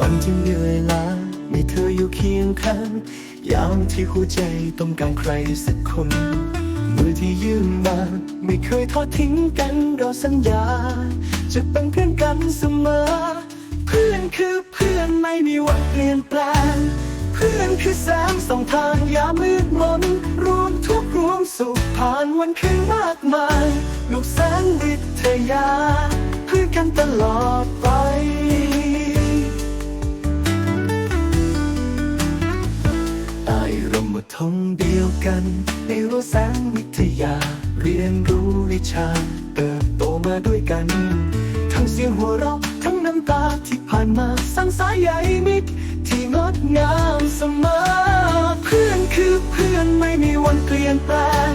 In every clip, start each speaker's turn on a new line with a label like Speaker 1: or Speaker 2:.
Speaker 1: วันที่เหนื่อยล้ามีเธออยู่เคียงข้างยามที่หัวใจต้องการใครสักคนมือที่ยื่นมาไม่เคยทอดทิ้งกันเราสัญญา จะเป็นเพื่อนกันเสมอ เพื่อนคือเพื่อนไม่มีวันเปลี่ยนแปลง เพื่อนคือแสงส่องทางยามมืดมนรวมทุกรวมสุขผ่านวันคืนมากมายลูกแสงวิทยา เพื่อกันตลอดไป ต้ร่มธงเดียวกันในรั้แสงวิทยา เรียนรู้วิชาเติบโตมาด้วยกัน ทั้งเสียงหัวเราะทั้งน้ำตาที่ผ่านมาสร้างสายใยมิตรที่งดงามเสมอเพื่อนคือเพื่อนไม่มีวันเปลี่ยนแปลง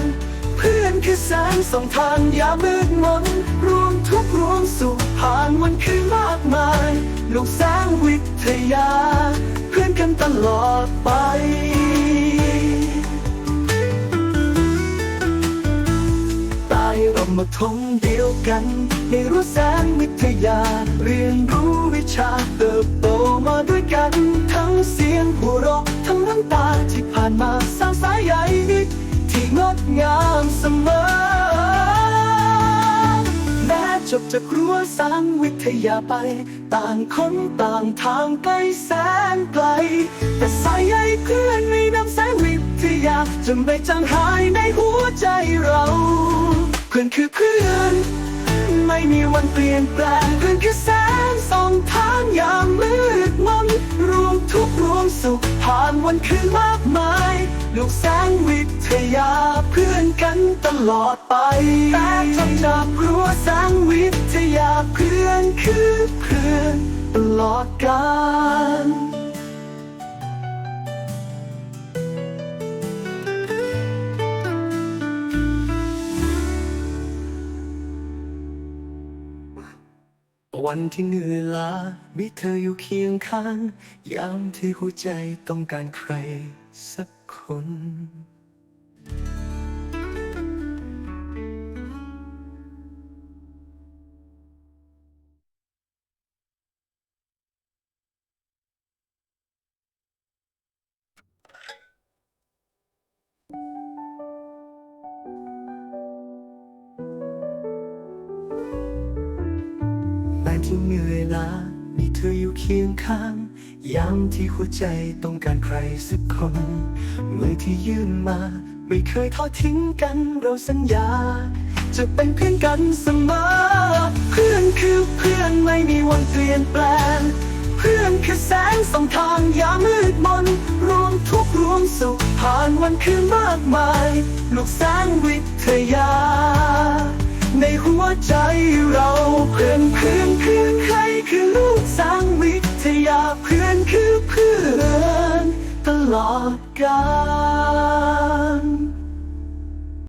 Speaker 1: เพื่อนคือแสงส่องทางยามืดมนรวมทุกรวมสุขผ่านวันคืนมากมาย ลูกแสงวิทยา เพื่อนกันตลอดไป ต้ร่มธงเดียวกันในรู้แสงวิทยา เรียนรู้วิชาเติบโตมาด้วยกัน ทั้งเสียงหัวเราะทั้งน้ำตาที่ผ่านมาสร้างสายใยมิตรที่งดงามเสมอแม้จบจากรั้วสางวิทยาไป ต่างคนต่างทางไกลแสนไกล แต่สายใยเพื่อนในน้ำแสงวิทยาจะไม่จางหายในหัวใจเรา เพื่อนคือเพื่อน ไม่มีวันเปลี่ยนแปลงเพื่อนคือแสงส่องทางยามมืดมนรวมทุกรวมสุขผ่านวันคืนมากมาย ลูกแสงวิทยาเพื่อนกันตลอดไป แต่จบจากรั้วแสงวิทยาเพื่อนคือเพื่อนตลอดกาล วันที่เหนื่อยล้ามีเธออยู่เคียงข้างยามที่หัวใจต้องการใครสักคน แม้ที่เหนื่อยล้ามีเธออยู่เคียงข้างยามที่หัวใจต้องการใครสักคนมือที่ยื่นมา ไม่เคยทอดทิ้งกันเราสัญญา จะเป็นเพื่อนกันเสมอ เพื่อนคือเพื่อนไม่มีวันเปลี่ยนแปลง เพื่อนคือแสงส่องทางยามมืดมน รวมทุกข์รวมสุขผ่านวันคืนมากมาย ลูกแสงวิทยา พื่อนคือเพื่อนตลอดกาล